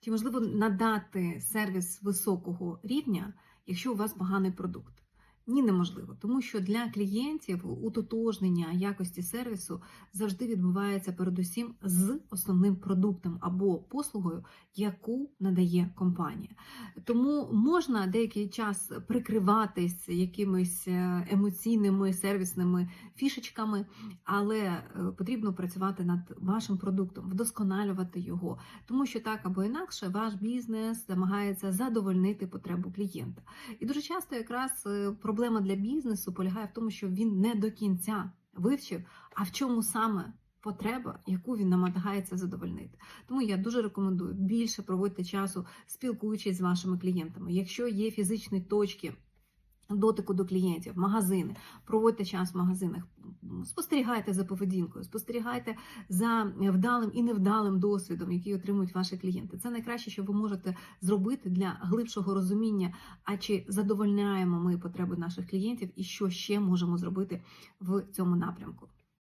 Чи можливо надати сервіс високого рівня, якщо у вас поганий продукт? Ні, неможливо, тому що для клієнтів утотожнення якості сервісу завжди відбувається передусім з основним продуктом або послугою, яку надає компанія. Тому можна деякий час прикриватись якимись е, емоційними сервісними фішечками, але е, потрібно працювати над вашим продуктом, вдосконалювати його, тому що так або інакше ваш бізнес намагається задовольнити потребу клієнта. І дуже часто якраз е, проблема для бізнесу полягає в тому, що він не до кінця вивчив, а в чому саме. Потреба, яку він намагається задовольнити. Тому я дуже рекомендую більше проводити часу, спілкуючись з вашими клієнтами. Якщо є фізичні точки дотику до клієнтів, магазини, проводьте час в магазинах, спостерігайте за поведінкою, спостерігайте за вдалим і невдалим досвідом, який отримують ваші клієнти. Це найкраще, що ви можете зробити для глибшого розуміння, а чи задовольняємо ми потреби наших клієнтів і що ще можемо зробити в цьому напрямку.